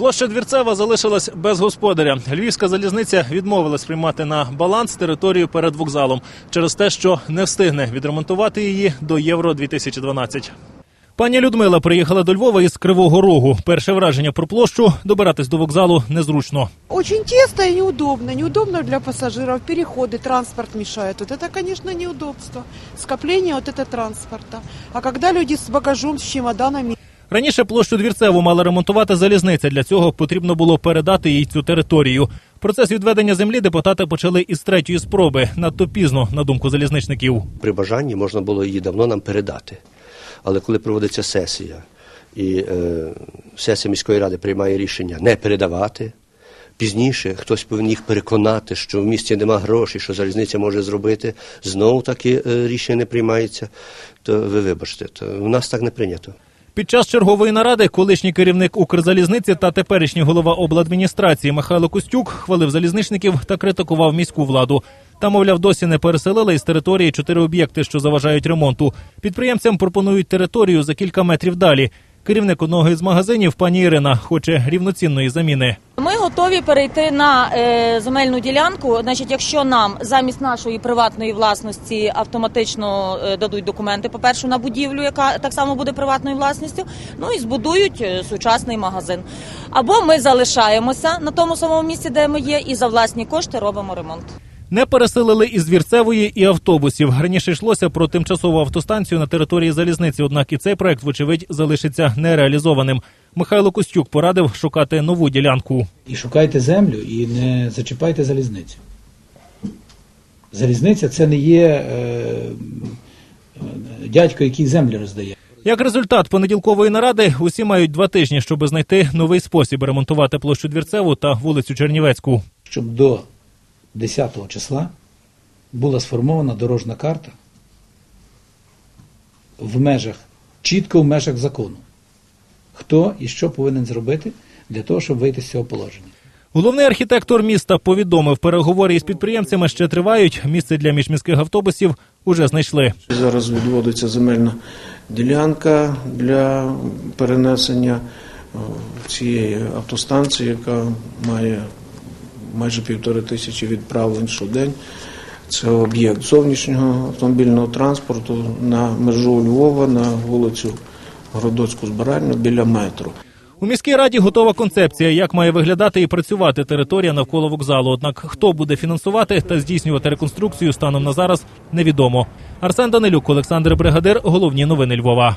Площа Двірцева залишилась без господаря. Львівська залізниця відмовилась приймати на баланс територію перед вокзалом через те, що не встигне відремонтувати її до Євро 2012 Пані Людмила приїхала до Львова із Кривого Рогу. Перше враження про площу добиратись до вокзалу незручно. Очень тесно и неудобно. Неудобно для пассажиров. Переходы, транспорт мешает. Вот это, конечно, неудобство. Скопление вот это транспорта. А когда люди с багажом, с чемоданами, Раніше площу Двірцеву мала ремонтувати залізниця. Для цього потрібно було передати їй цю територію. Процес відведення землі депутати почали із третьої спроби. Надто пізно, на думку залізничників. При бажанні можна було її давно нам передати. Але коли проводиться сесія, і е, сесія міської ради приймає рішення не передавати, пізніше хтось повинен їх переконати, що в місті нема грошей, що залізниця може зробити, знову таки е, рішення не приймається, то ви вибачте, то у нас так не прийнято. Під час чергової наради колишній керівник Укрзалізниці та теперішній голова обладміністрації Михайло Костюк хвалив залізничників та критикував міську владу. Та, мовляв, досі не переселили із території чотири об'єкти, що заважають ремонту. Підприємцям пропонують територію за кілька метрів далі. Керівник одного із магазинів, пані Ірина, хоче рівноцінної заміни. Ми готові перейти на е, земельну ділянку. Значить, якщо нам замість нашої приватної власності автоматично е, дадуть документи, по перше, на будівлю, яка так само буде приватною власністю, ну і збудують е, сучасний магазин. Або ми залишаємося на тому самому місці, де ми є, і за власні кошти робимо ремонт. Не переселили із Двірцевої і автобусів. Раніше йшлося про тимчасову автостанцію на території залізниці. Однак і цей проект, вочевидь, залишиться нереалізованим. Михайло Костюк порадив шукати нову ділянку. І шукайте землю, і не зачіпайте залізницю. Залізниця це не є е, е, дядько, який землі роздає. Як результат понеділкової наради, усі мають два тижні, щоб знайти новий спосіб ремонтувати площу Двірцеву та вулицю Чернівецьку. Щоб до 10 числа була сформована дорожна карта в межах, чітко в межах закону. Хто і що повинен зробити для того, щоб вийти з цього положення. Головний архітектор міста повідомив, переговори із підприємцями ще тривають. Місце для міжміських автобусів уже знайшли. Зараз відводиться земельна ділянка для перенесення е, цієї автостанції, яка має майже півтори тисячі відправлень щодень. Це об'єкт зовнішнього автомобільного транспорту на межу Львова на вулицю Городоцьку збиральну біля метро. У міській раді готова концепція, як має виглядати і працювати територія навколо вокзалу. Однак хто буде фінансувати та здійснювати реконструкцію станом на зараз, невідомо. Арсен Данилюк, Олександр Бригадир. Головні новини Львова.